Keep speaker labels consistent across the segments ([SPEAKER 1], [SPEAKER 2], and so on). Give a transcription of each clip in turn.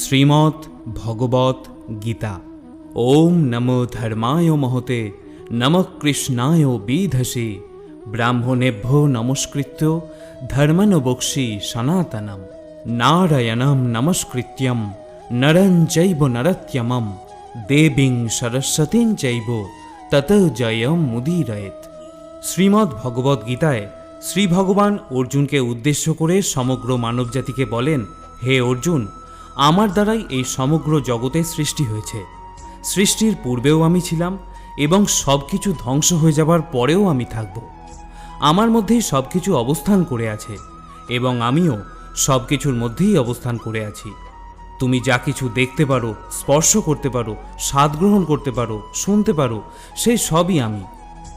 [SPEAKER 1] শ্রীমৎ ভগবত গীতা। ওম নমো ধর্মায় মহতে, নম কৃষ্ণায় বিধসে, ব্রাহ্মণেভ্য নমস্কৃত্য ধর্মন বক্সি সনাতনম, নারায়ণম নমস্কৃত্যম, নরং চৈব নরত্যমম, দেবীং সরস্বতীং চৈব, তত জয়ম মুদিরয়েত। শ্রীমদ্ ভগবদ গীতায় শ্রী ভগবান অর্জুনকে উদ্দেশ্য করে সমগ্র মানবজাতিকে বলেন, হে অর্জুন আমার দ্বারাই এই সমগ্র জগতের সৃষ্টি হয়েছে। সৃষ্টির পূর্বেও আমি ছিলাম এবং সব কিছু ধ্বংস হয়ে যাবার পরেও আমি থাকব। আমার মধ্যেই সব কিছু অবস্থান করে আছে এবং আমিও সব কিছুর মধ্যেই অবস্থান করে আছি। তুমি যা কিছু দেখতে পারো, স্পর্শ করতে পারো, স্বাদ গ্রহণ করতে পারো, শুনতে পারো সেই সবই আমি।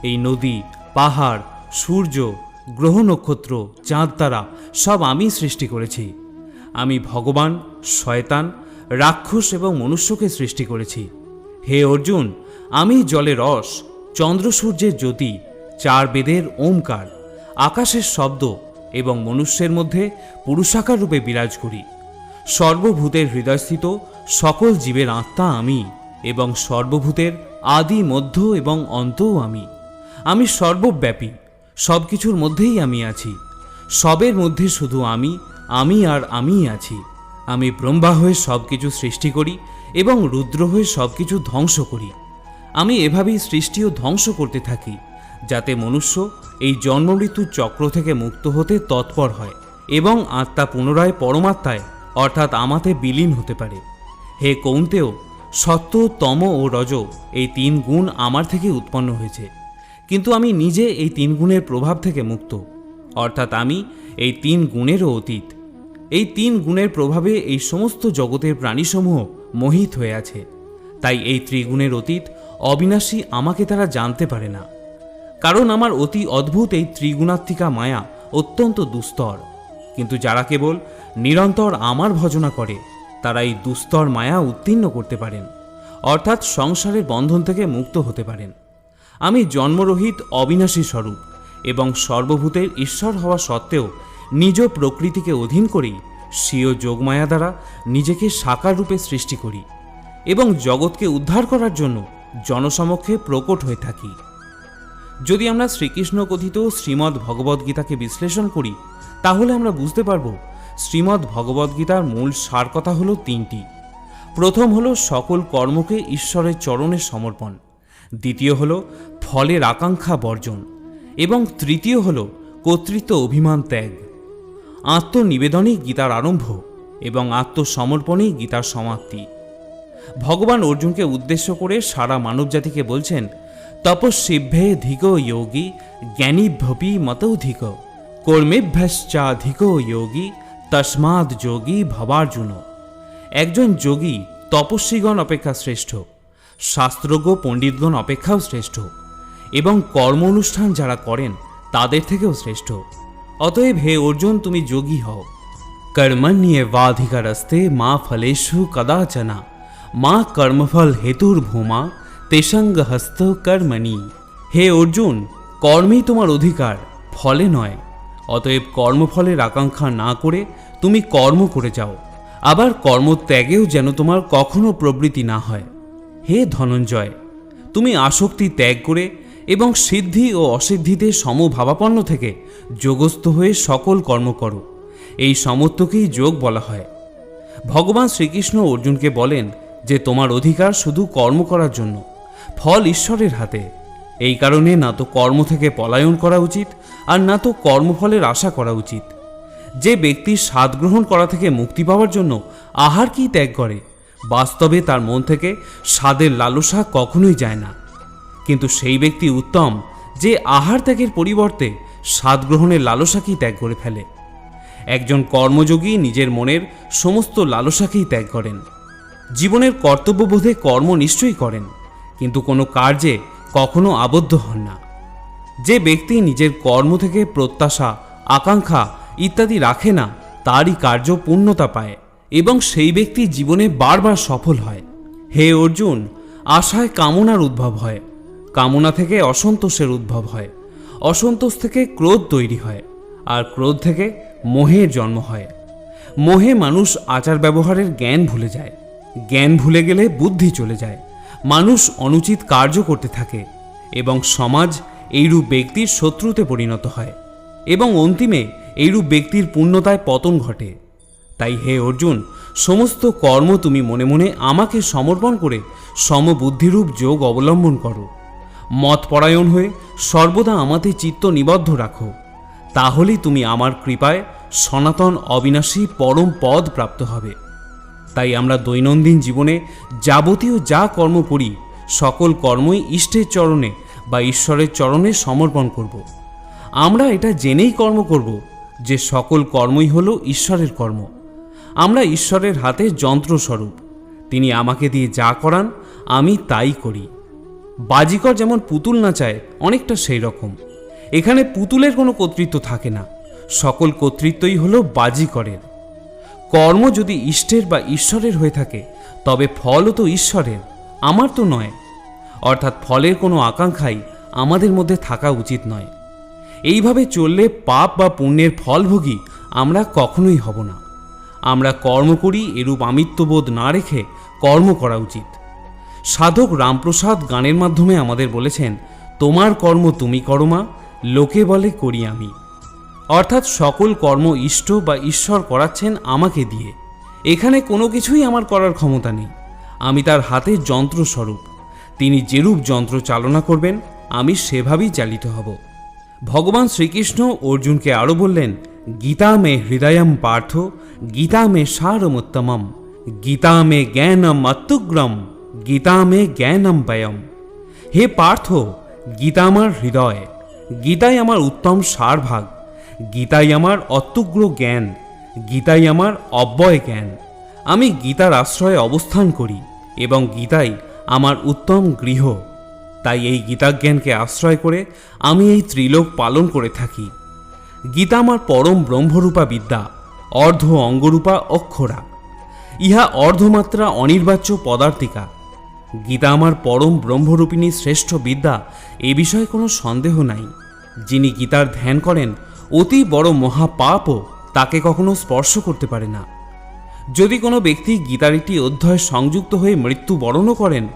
[SPEAKER 1] এই নদী, পাহাড়, সূর্য, গ্রহ নক্ষত্র, চাঁদ তারা সব আমি সৃষ্টি করেছি। আমি ভগবান শয়তান, রাক্ষস এবং মনুষ্যকে সৃষ্টি করেছি। হে অর্জুন, আমি জলের রস, চন্দ্র সূর্যের জ্যোতি, চার বেদের ওমকার, আকাশের শব্দ এবং মনুষ্যের মধ্যে পুরুষাকার রূপে বিরাজ করি। সর্বভূতের হৃদয়স্থিত সকল জীবের আত্মা আমি এবং সর্বভূতের আদি মধ্য এবং অন্তও আমি। আমি সর্বব্যাপী সব কিছুর মধ্যেই আমি আছি। সবের মধ্যে শুধু আমি আমি আর আমিই আছি। আমি ব্রহ্মা হয়ে সব কিছু সৃষ্টি করি এবং রুদ্র হয়ে সব কিছু ধ্বংস করি। আমি এভাবেই সৃষ্টি ও ধ্বংস করতে থাকি, যাতে মনুষ্য এই জন্মমৃত্যুর চক্র থেকে মুক্ত হতে তৎপর হয় এবং আত্মা পুনরায় পরমাত্মায়, অর্থাৎ আমাতে বিলীন হতে পারে। হে কৌন্তেও সত্য, তম ও রজ এই তিন গুণ আমার থেকে উৎপন্ন হয়েছে। কিন্তু আমি নিজে এই তিন গুণের প্রভাব থেকে মুক্ত, অর্থাৎ আমি এই তিন গুণেরও অতীত। এই তিন গুণের প্রভাবে এই সমস্ত জগতের প্রাণীসমূহ মোহিত হয়ে আছে। তাই এই ত্রিগুণের অতীত অবিনাশী আমাকে তারা জানতে পারে না। কারণ আমার অতি অদ্ভুত এই ত্রিগুণাত্মিকা মায়া অত্যন্ত দুস্তর। কিন্তু যারা কেবল নিরন্তর আমার ভজনা করে, তারা এই দুস্তর মায়া উত্তীর্ণ করতে পারেন, অর্থাৎ সংসারের বন্ধন থেকে মুক্ত হতে পারেন। আমি জন্মরহিত অবিনাশী স্বরূপ এবং সর্বভূতের ঈশ্বর হওয়া সত্ত্বেও নিজ প্রকৃতিকে অধীন করেই স্বীয় যোগমায়া দ্বারা নিজেকে সাকার রূপে সৃষ্টি করি এবং জগৎকে উদ্ধার করার জন্য জনসমক্ষে প্রকট হয়ে থাকি। যদি আমরা শ্রীকৃষ্ণ কথিত শ্রীমদ্ ভগবদ্গীতাকে বিশ্লেষণ করি, তাহলে আমরা বুঝতে পারব শ্রীমদ্ ভগবদ্গীতার মূল সার কথা হলো তিনটি। প্রথম হলো সকল কর্মকে ঈশ্বরের চরণে সমর্পণ। দ্বিতীয় হলো ফলের আকাঙ্ক্ষা বর্জন। এবং তৃতীয় হলো কর্তৃত্ব অভিমান ত্যাগ। আত্মনিবেদনেই গীতার আরম্ভ এবং আত্মসমর্পণেই গীতার সমাপ্তি। ভগবান অর্জুনকে উদ্দেশ্য করে সারা মানবজাতিকে বলছেন, তপস্বিভ্যে ধিক যোগী, জ্ঞানীভ্যপি মতৌধিক কর্মেভ্যশ্চাধিক যোগী তস্মাদ যোগী ভবার্জুন। একজন যোগী তপস্বীগণ অপেক্ষা শ্রেষ্ঠ, শাস্ত্রজ্ঞ পণ্ডিতগণ অপেক্ষাও শ্রেষ্ঠ এবং কর্ম অনুষ্ঠান যারা করেন তাদের থেকেও শ্রেষ্ঠ। অতএব হে অর্জুন, তুমি যোগী হও। কর্মণ্যেবাধিকারস্তে মা ফলেষু কদাচনা, মা কর্মফল হেতুর ভূমা তেসঙ্গ হস্ত কর্মণি। হে অর্জুন, কর্মেই তোমার অধিকার, ফলে নয়। অতএব কর্মফলের আকাঙ্ক্ষা না করে তুমি কর্ম করে যাও। আবার কর্মত্যাগেও যেন তোমার কখনো প্রবৃত্তি না হয়। হে ধনঞ্জয়, তুমি আসক্তি ত্যাগ করে এবং সিদ্ধি ও অসিদ্ধিতে সমভাবাপন্ন থেকে যোগস্থ হয়ে সকল কর্ম করো। এই সমত্বকেই যোগ বলা হয়। ভগবান শ্রীকৃষ্ণ অর্জুনকে বলেন যে তোমার অধিকার শুধু কর্ম করার জন্য, ফল ঈশ্বরের হাতে। এই কারণে না তো কর্ম থেকে পলায়ন করা উচিত, আর না তো কর্মফলের আশা করা উচিত। যে ব্যক্তি স্বাদ গ্রহণ করা থেকে মুক্তি পাওয়ার জন্য আহার কি ত্যাগ করে, বাস্তবে তার মন থেকে স্বাদের লালসা কখনোই যায় না। কিন্তু সেই ব্যক্তি উত্তম যে আহার ত্যাগের পরিবর্তে স্বাদ গ্রহণের লালসাকেই ত্যাগ করে ফেলে। একজন কর্মযোগী নিজের মনের সমস্ত লালসাকেই ত্যাগ করেন। জীবনের কর্তব্যবোধে কর্ম নিশ্চয়ই করেন, কিন্তু কোনো কার্যে কখনো আবদ্ধ হন না। যে ব্যক্তি নিজের কর্ম থেকে প্রত্যাশা, আকাঙ্ক্ষা ইত্যাদি রাখে না, তারই কার্য পূর্ণতা পায় এবং সেই ব্যক্তি জীবনে বারবার সফল হয়। হে অর্জুন, আশায় কামনার উদ্ভব হয়। কামনা থেকে অসন্তোষের উদ্ভব হয়। অসন্তোষ থেকে ক্রোধ তৈরি হয় আর ক্রোধ থেকে মোহের জন্ম হয়। মোহে মানুষ আচার ব্যবহারের জ্ঞান ভুলে যায়। জ্ঞান ভুলে গেলে বুদ্ধি চলে যায়। মানুষ অনুচিত কার্য করতে থাকে এবং সমাজ এইরূপ ব্যক্তির শত্রুতে পরিণত হয় এবং অন্তিমে এইরূপ ব্যক্তির পূর্ণতায় পতন ঘটে। তাই হে অর্জুন, সমস্ত কর্ম তুমি মনে মনে আমাকে সমর্পণ করে সমবুদ্ধিরূপ যোগ অবলম্বন করো। মতপরায়ণ হয়ে সর্বদা আমাতে চিত্ত নিবদ্ধ রাখো। তাহলেই তুমি আমার কৃপায় সনাতন অবিনাশী পরম পদ প্রাপ্ত হবে। তাই আমরা দৈনন্দিন জীবনে যাবতীয় যা কর্ম করি, সকল কর্মই ইষ্টের চরণে বা ঈশ্বরের চরণে সমর্পণ করব। আমরা এটা জেনেই কর্ম করব যে সকল কর্মই হলো ঈশ্বরের কর্ম। আমরা ঈশ্বরের হাতে যন্ত্রস্বরূপ। তিনি আমাকে দিয়ে যা করান, আমি তাই করি। বাজিকর যেমন পুতুল নাচায় অনেকটা সেই রকম এখানে পুতুলের কোনো কর্তৃত্ব থাকে না। সকল কর্তৃত্বই হলো বাজিকরের। কর্ম যদি ইষ্টের বা ঈশ্বরের হয়ে থাকে, তবে ফলও তো ঈশ্বরের, আমার তো নয়। অর্থাৎ ফলের কোনো আকাঙ্ক্ষাই আমাদের মধ্যে থাকা উচিত নয়। এইভাবে চললে পাপ বা পুণ্যের ফলভোগী আমরা কখনোই হব না। আমরা কর্ম করি, এরূপ আমিত্ববোধ না রেখে কর্ম করা উচিত। সাধক রামপ্রসাদ গানের মাধ্যমে আমাদের বলেছেন, তোমার কর্ম তুমি করমা লোকে বলে করি আমি। অর্থাৎ সকল কর্ম ইষ্ট বা ঈশ্বর করাচ্ছেন আমাকে দিয়ে। এখানে কোনো কিছুই আমার করার ক্ষমতা নেই। আমি তার হাতে যন্ত্রস্বরূপ তিনি যেরূপ যন্ত্র চালনা করবেন, আমি সেভাবেই চালিত হব। ভগবান শ্রীকৃষ্ণ অর্জুনকে আরও বললেন, গীতা মে হৃদয়ম পার্থ, গীতা মে সারমোত্তমম, গীতা মে জ্ঞানম অত্যুগ্রম। গীতা মে জ্ঞানম ব্যয়ম। হে পার্থ, গীতা আমার হৃদয়, গীতাই আমার উত্তম সারভাগ, গীতাই আমার অত্যুগ্র জ্ঞান, গীতাই আমার অব্যয় জ্ঞান। আমি গীতার আশ্রয়ে অবস্থান করি এবং গীতাই আমার উত্তম গৃহ। তাই এই গীতাজ্ঞানকে আশ্রয় করে আমি এই ত্রিলোক পালন করে থাকি। গীতা আমার পরম ব্রহ্মরূপা বিদ্যা, অর্ধ অঙ্গরূপা অক্ষরা। ইহা অর্ধমাত্রা অনির্বাচ্য পদার্থিকা। গীতা আমার পরম ব্রহ্মরূপিণী শ্রেষ্ঠ বিদ্যা, এ বিষয়ে কোনো সন্দেহ নাই। যিনি গীতার ধ্যান করেন, অতি বড় মহাপাপও তাকে কখনো স্পর্শ করতে পারে না। যদি কোনো ব্যক্তি গীতার একটি অধ্যায় সংযুক্ত হয়ে মৃত্যুবরণও করেন,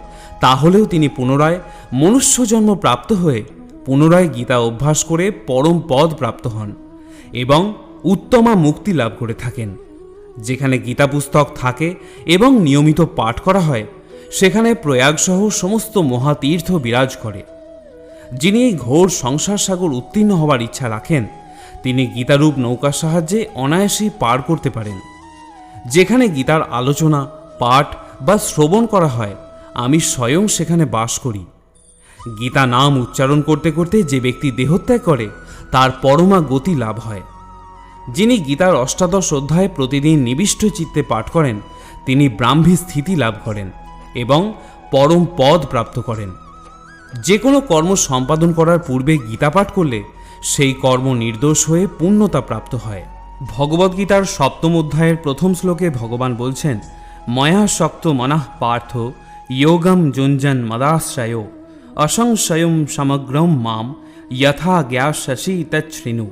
[SPEAKER 1] তাহলেও তিনি পুনরায় মনুষ্য জন্ম প্রাপ্ত হয়ে পুনরায় গীতা অভ্যাস করে পরম পদ প্রাপ্ত হন এবং উত্তমা মুক্তি লাভ করে থাকেন। যেখানে গীতা পুস্তক থাকে এবং নিয়মিত পাঠ করা হয় সেখানে প্রয়াগসহ সমস্ত মহাতীর্থ বিরাজ করে। যিনি এই ঘোর সংসার সাগর উত্তীর্ণ হবার ইচ্ছা রাখেন, তিনি গীতারূপ নৌকার সাহায্যে অনায়াসেই পার করতে পারেন। যেখানে গীতার আলোচনা, পাঠ বা শ্রবণ করা হয়, আমি স্বয়ং সেখানে বাস করি। গীতা নাম উচ্চারণ করতে করতে যে ব্যক্তি দেহত্যাগ করে, তার পরমা গতি লাভ হয়। যিনি গীতার অষ্টাদশ অধ্যায় প্রতিদিন নিবিষ্ট চিত্তে পাঠ করেন, তিনি ব্রাহ্মী স্থিতি লাভ করেন। এবং পরম পদ প্রাপ্ত করেন। যে কোনো কর্ম সম্পাদন করার পূর্বে গীতা পাঠ করলে সেই কর্ম নির্দোষ হয়ে পূর্ণতা প্রাপ্ত হয়। ভগবদ্গীতার সপ্তম অধ্যায়ের প্রথম শ্লোকে ভগবান বলছেন, ময়া শক্ত মনাহ পার্থ যোগম যুঞ্জন মদাশ্রয় অসংশয়ম সমগ্রম মাম, যথা জ্ঞাসী তৃণু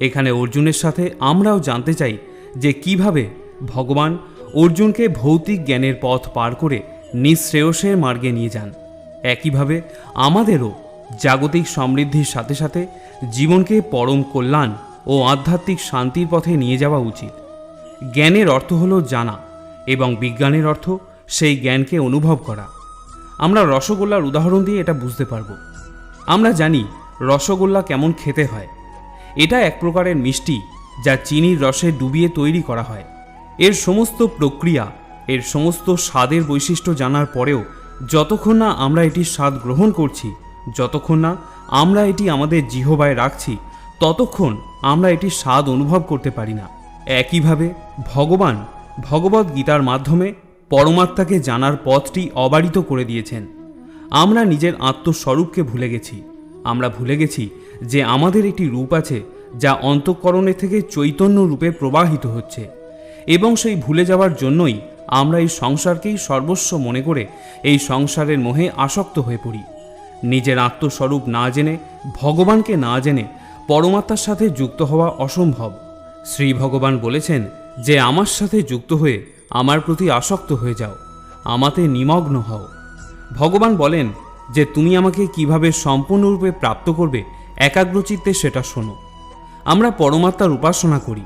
[SPEAKER 1] এখানে অর্জুনের সাথে আমরাও জানতে চাই যে কীভাবে ভগবান অর্জুনকে ভৌতিক জ্ঞানের পথ পার করে নিঃশ্রেয়সের মার্গে নিয়ে যান। একইভাবে আমাদেরও জাগতিক সমৃদ্ধির সাথে সাথে জীবনকে পরম কল্যাণ ও আধ্যাত্মিক শান্তির পথে নিয়ে যাওয়া উচিত। জ্ঞানের অর্থ হলো জানা এবং বিজ্ঞানের অর্থ সেই জ্ঞানকে অনুভব করা। আমরা রসগোল্লার উদাহরণ দিয়ে এটা বুঝতে পারব। আমরা জানি রসগোল্লা কেমন খেতে হয়। এটা এক প্রকারের মিষ্টি যা চিনির রসে ডুবিয়ে তৈরি করা হয়। এর সমস্ত প্রক্রিয়া এর সমস্ত স্বাদের বৈশিষ্ট্য জানার পরেও যতক্ষণ না আমরা এটির স্বাদ গ্রহণ করছি, যতক্ষণ না আমরা এটি আমাদের জিহবায় রাখছি, ততক্ষণ আমরা এটির স্বাদ অনুভব করতে পারি না। একইভাবে ভগবান ভগবদ গীতার মাধ্যমে পরমাত্মাকে জানার পথটি অবারিত করে দিয়েছেন। আমরা নিজের আত্মস্বরূপকে ভুলে গেছি। আমরা ভুলে গেছি যে আমাদের একটি রূপ আছে যা অন্তঃকরণে থেকে চৈতন্য রূপে প্রবাহিত হচ্ছে এবং সেই ভুলে যাওয়ার জন্যই আমরা এই সংসারকেই সর্বস্ব মনে করে এই সংসারের মোহে আসক্ত হয়ে পড়ি। নিজের আত্মস্বরূপ না জেনে, ভগবানকে না জেনে পরমাত্মার সাথে যুক্ত হওয়া অসম্ভব। শ্রী ভগবান বলেছেন যে, আমার সাথে যুক্ত হয়ে আমার প্রতি আসক্ত হয়ে যাও, আমাতে নিমগ্ন হও। ভগবান বলেন যে, তুমি আমাকে কীভাবে সম্পূর্ণরূপে প্রাপ্ত করবে একাগ্রচিত্তে সেটা শোনো। আমরা পরমাত্মার উপাসনা করি,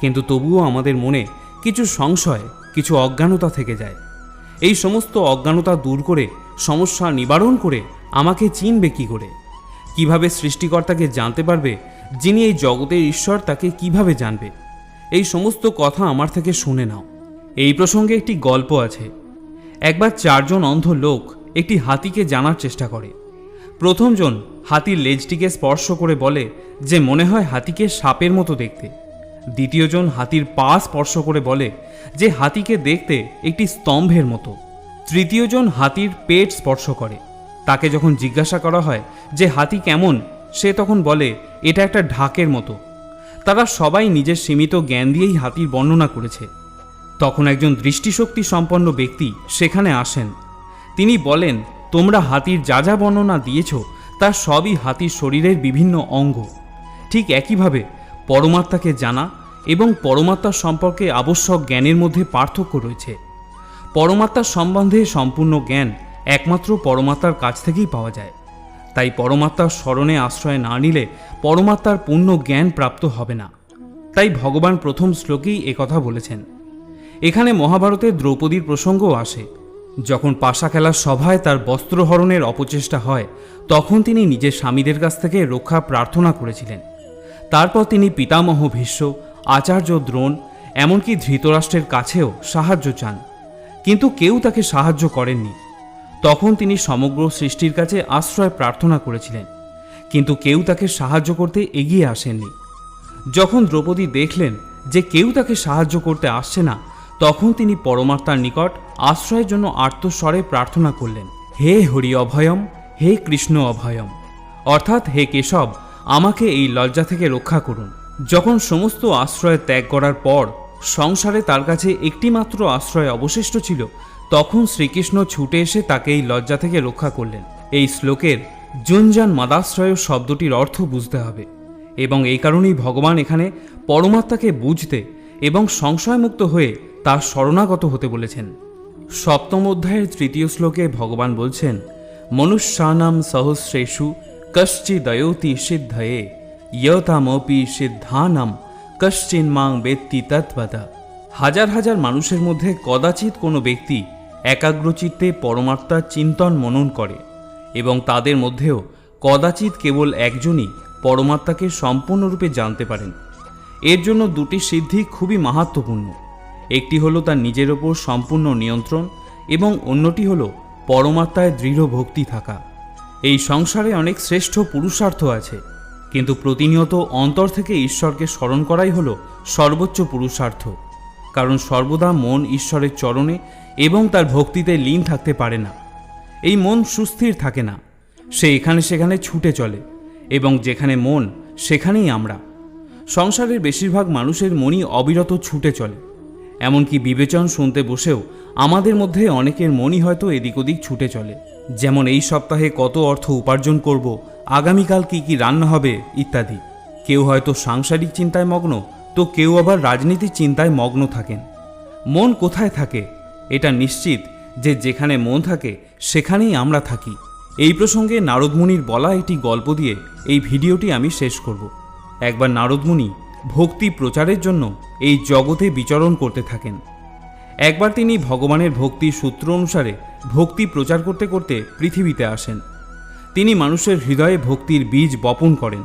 [SPEAKER 1] কিন্তু তবুও আমাদের মনে কিছু সংশয় কিছু অজ্ঞানতা থেকে যায়। এই সমস্ত অজ্ঞানতা দূর করে, সমস্যা নিবারণ করে আমাকে চিনবে কি করে? কীভাবে সৃষ্টিকর্তাকে জানতে পারবে যিনি এই জগতের ঈশ্বর তাকে কীভাবে জানবে? এই সমস্ত কথা আমার থেকে শুনে নাও। এই প্রসঙ্গে একটি গল্প আছে। একবার চারজন অন্ধ লোক একটি হাতিকে জানার চেষ্টা করে। প্রথমজন হাতির লেজটিকে স্পর্শ করে বলে যে মনে হয় হাতিকে সাপের মতো দেখতে। দ্বিতীয়জন হাতির পা স্পর্শ করে বলে যে হাতিকে দেখতে একটি স্তম্ভের মতো। তৃতীয়জন হাতির পেট স্পর্শ করে। তাকে যখন জিজ্ঞাসা করা হয় যে হাতি কেমন, সে তখন বলে, এটা একটা ঢাকের মতো। তারা সবাই নিজের সীমিত জ্ঞান দিয়েই হাতির বর্ণনা করেছে। তখন একজন দৃষ্টিশক্তি সম্পন্ন ব্যক্তি সেখানে আসেন। তিনি বলেন, তোমরা হাতির যা যা বর্ণনা দিয়েছ, তা সবই হাতির শরীরের বিভিন্ন অঙ্গ। ঠিক একইভাবে পরমাত্মাকে জানা এবং পরমাত্মা সম্পর্কে আবশ্যক জ্ঞানের মধ্যে পার্থক্য রয়েছে। পরমাত্মার সম্বন্ধে সম্পূর্ণ জ্ঞান একমাত্র পরমাত্মার কাছ থেকেই পাওয়া যায়। তাই পরমাত্মার স্মরণে আশ্রয় না নিলে পরমাত্মার পূর্ণ জ্ঞান প্রাপ্ত হবে না। তাই ভগবান প্রথম শ্লোকেই একথা বলেছেন। এখানে মহাভারতের দ্রৌপদীর প্রসঙ্গও আসে। যখন পাশা খেলার সভায় তার বস্ত্রহরণের অপচেষ্টা হয়, তখন তিনি নিজের স্বামীদের কাছ থেকে রক্ষা প্রার্থনা করেছিলেন। তারপর তিনি পিতামহ ভীষ্ম, আচার্য দ্রোণ, এমনকি ধৃতরাষ্ট্রের কাছেও সাহায্য চান। কিন্তু কেউ তাকে সাহায্য করেননি। তখন তিনি সমগ্র সৃষ্টির কাছে আশ্রয় প্রার্থনা করেছিলেন, কিন্তু কেউ তাকে সাহায্য করতে এগিয়ে আসেননি। যখন দ্রৌপদী দেখলেন যে কেউ তাকে সাহায্য করতে আসছে না, তখন তিনি পরমাত্মার নিকট আশ্রয়ের জন্য আর্তস্বরে প্রার্থনা করলেন, হে হরি অভয়ম, হে কৃষ্ণ অভয়ম। অর্থাৎ হে কেশব আমাকে এই লজ্জা থেকে রক্ষা করুন। যখন সমস্ত আশ্রয় ত্যাগ করার পর সংসারে তার কাছে একটিমাত্র আশ্রয় অবশিষ্ট ছিল, তখন শ্রীকৃষ্ণ ছুটে এসে তাকে এই লজ্জা থেকে রক্ষা করলেন। এই শ্লোকের জুনজান মাদাশ্রয় শব্দটির অর্থ বুঝতে হবে এবং এই কারণেই ভগবান এখানে পরমাত্মাকে বুঝতে এবং সংশয়মুক্ত হয়ে তার শরণাগত হতে বলেছেন। সপ্তম অধ্যায়ের তৃতীয় শ্লোকে ভগবান বলছেন, মনুষ্যানাম সহস্রেষু কশ্চিদয়তি সিদ্ধয়ে ইয়তামপি সিদ্ধানাম কশ্চিন্মাং বেত্তি তৎপদা হাজার হাজার মানুষের মধ্যে কদাচিৎ কোনো ব্যক্তি একাগ্রচিত্তে পরমাত্মার চিন্তন মনন করে এবং তাদের মধ্যেও কদাচিৎ কেবল একজনই পরমাত্মাকে সম্পূর্ণরূপে জানতে পারেন। এর জন্য দুটি সিদ্ধি খুবই মাহাত্মপূর্ণ একটি হলো তার নিজের ওপর সম্পূর্ণ নিয়ন্ত্রণ এবং অন্যটি হলো পরমাত্মায় দৃঢ় ভক্তি থাকা। এই সংসারে অনেক শ্রেষ্ঠ পুরুষার্থ আছে, কিন্তু প্রতিনিয়ত অন্তর থেকে ঈশ্বরকে স্মরণ করাই হলো সর্বোচ্চ পুরুষার্থ। কারণ সর্বদা মন ঈশ্বরের চরণে এবং তার ভক্তিতে লীন থাকতে পারে না। এই মন সুস্থির থাকে না, সে এখানে সেখানে ছুটে চলে, এবং যেখানে মন, সেখানেই আমরা। সংসারের বেশিরভাগ মানুষের মনই অবিরত ছুটে চলে। এমনকি বিবেচন শুনতে বসেও আমাদের মধ্যে অনেকের মনই হয়তো এদিক ওদিক ছুটে চলে। যেমন এই সপ্তাহে কত অর্থ উপার্জন করব, আগামীকাল কি কি রান্না হবে, ইত্যাদি। কেউ হয়তো সাংসারিক চিন্তায় মগ্ন, তো কেউ আবার রাজনীতির চিন্তায় মগ্ন থাকেন। মন কোথায় থাকে? এটা নিশ্চিত যে যেখানে মন থাকে, সেখানেই আমরা থাকি। এই প্রসঙ্গে নারদমুনির বলা একটি গল্প দিয়ে এই ভিডিওটি আমি শেষ করব। একবার নারদমুনি ভক্তি প্রচারের জন্য এই জগতে বিচরণ করতে থাকেন। একবার তিনি ভগবানের ভক্তির সূত্র অনুসারে ভক্তি প্রচার করতে করতে পৃথিবীতে আসেন। তিনি মানুষের হৃদয়ে ভক্তির বীজ বপন করেন,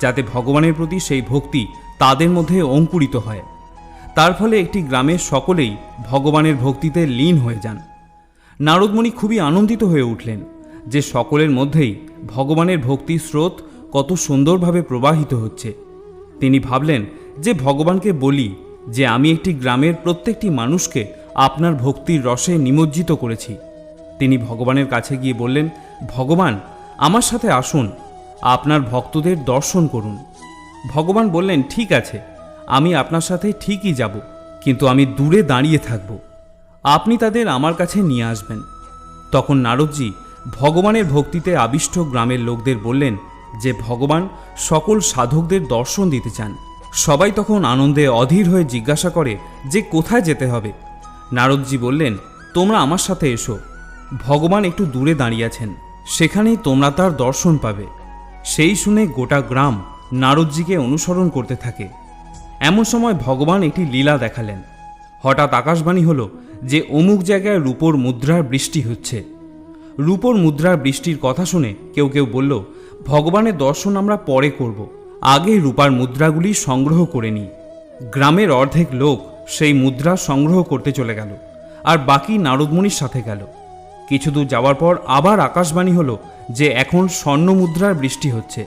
[SPEAKER 1] যাতে ভগবানের প্রতি সেই ভক্তি তাদের মধ্যে অঙ্কুরিত হয়। তার ফলে একটি গ্রামের সকলেই ভগবানের ভক্তিতে লীন হয়ে যান। নারদমণি খুবই আনন্দিত হয়ে উঠলেন যে সকলের মধ্যেই ভগবানের ভক্তির স্রোত কত সুন্দরভাবে প্রবাহিত হচ্ছে। তিনি ভাবলেন যে ভগবানকে বলি যে আমি একটি গ্রামের প্রত্যেকটি মানুষকে আপনার ভক্তির রসে নিমজ্জিত করেছি। তিনি ভগবানের কাছে গিয়ে বললেন, ভগবান, আমার সাথে আসুন, আপনার ভক্তদের দর্শন করুন। ভগবান বললেন, ঠিক আছে, আমি আপনার সাথে ঠিকই যাব, কিন্তু আমি দূরে দাঁড়িয়ে থাকব। আপনি তাদের আমার কাছে নিয়ে আসবেন। তখন নারদজি ভগবানের ভক্তিতে আবিষ্ট গ্রামের লোকদের বললেন যে, ভগবান, সকল সাধকদের দর্শন দিতে চান। সবাই তখন আনন্দে অধীর হয়ে জিজ্ঞাসা করে যে কোথায় যেতে হবে। নারদজি বললেন, তোমরা আমার সাথে এসো। ভগবান একটু দূরে দাঁড়িয়ে আছেন। সেখানেই তোমরা তার দর্শন পাবে। সেই শুনে গোটা গ্রাম নারদজিকে অনুসরণ করতে থাকে। এমন সময় ভগবান একটি লীলা দেখালেন। হঠাৎ আকাশবাণী হলো যে অমুক জায়গায় রূপোর মুদ্রার বৃষ্টি হচ্ছে। রূপোর মুদ্রার বৃষ্টির কথা শুনে কেউ কেউ বলল, ভগবানের দর্শন আমরা পরে করব। আগে রূপার মুদ্রাগুলি সংগ্রহ করে নিই গ্রামের অর্ধেক লোক সেই মুদ্রা সংগ্রহ করতে চলে গেল, আর বাকি নারদমণির সাথে গেল। কিছু দূর যাওয়ার পর আবার আকাশবাণী হলো যে এখন স্বর্ণ মুদ্রার বৃষ্টি হচ্ছে।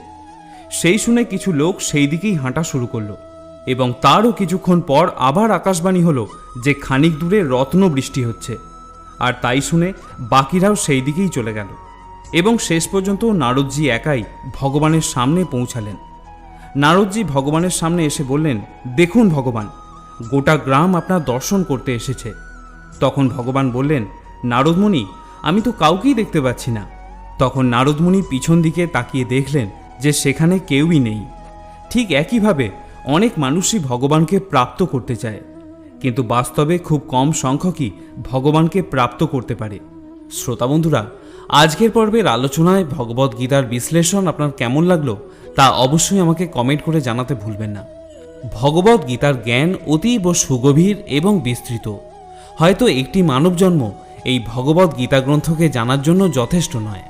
[SPEAKER 1] সেই শুনে কিছু লোক সেই দিকেই হাঁটা শুরু করল, এবং তারও কিছুক্ষণ পর আবার আকাশবাণী হলো যে খানিক দূরে রত্ন বৃষ্টি হচ্ছে, আর তাই শুনে বাকিরাও সেই দিকেই চলে গেল। এবং শেষ পর্যন্ত নারদজি একাই ভগবানের সামনে পৌঁছালেন। নারদজি ভগবানের সামনে এসে বললেন, দেখুন ভগবান, গোটা গ্রাম আপনার দর্শন করতে এসেছে। তখন ভগবান বললেন, নারদমণি, আমি তো কাউকেই দেখতে পাচ্ছি না। তখন নারদমণি পিছন দিকে তাকিয়ে দেখলেন যে সেখানে কেউই নেই। ঠিক একইভাবে অনেক মানুষই ভগবানকে প্রাপ্ত করতে চায়, কিন্তু বাস্তবে খুব কম সংখ্যকই ভগবানকে প্রাপ্ত করতে পারে। শ্রোতা বন্ধুরা, আজকের পর্বের আলোচনায় ভগবদ গীতার বিশ্লেষণ আপনার কেমন লাগল তা অবশ্যই আমাকে কমেন্ট করে জানাতে ভুলবেন না। ভগবদ গীতার জ্ঞান অতীব সুগভীর এবং বিস্তৃত। হয়তো একটি মানব জন্ম এই ভগবদ গীতা গ্রন্থকে জানার জন্য যথেষ্ট নয়।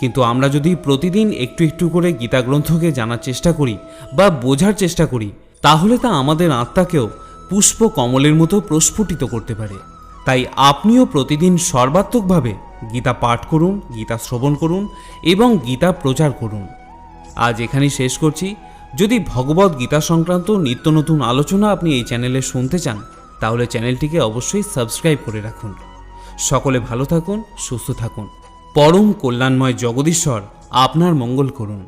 [SPEAKER 1] কিন্তু আমরা যদি প্রতিদিন একটু একটু করে গীতা গ্রন্থকে জানার চেষ্টা করি বা বোঝার চেষ্টা করি, তাহলে তা আমাদের আত্মাকেও পুষ্প কমলের মতো প্রস্ফুটিত করতে পারে। তাই আপনিও প্রতিদিন সর্বাত্মকভাবে গীতা পাঠ করুন, গীতা শ্রবণ করুন এবং গীতা প্রচার করুন। আজ এখানেই শেষ করছি। যদি ভগবদ গীতা সংক্রান্ত নিত্য নতুন আলোচনা আপনি এই চ্যানেলে শুনতে চান, তাহলে চ্যানেলটিকে অবশ্যই সাবস্ক্রাইব করে রাখুন। সকলে ভালো থাকুন, সুস্থ থাকুন। পরম কল্যাণময় জগদীশ্বর, আপনার মঙ্গল করুন।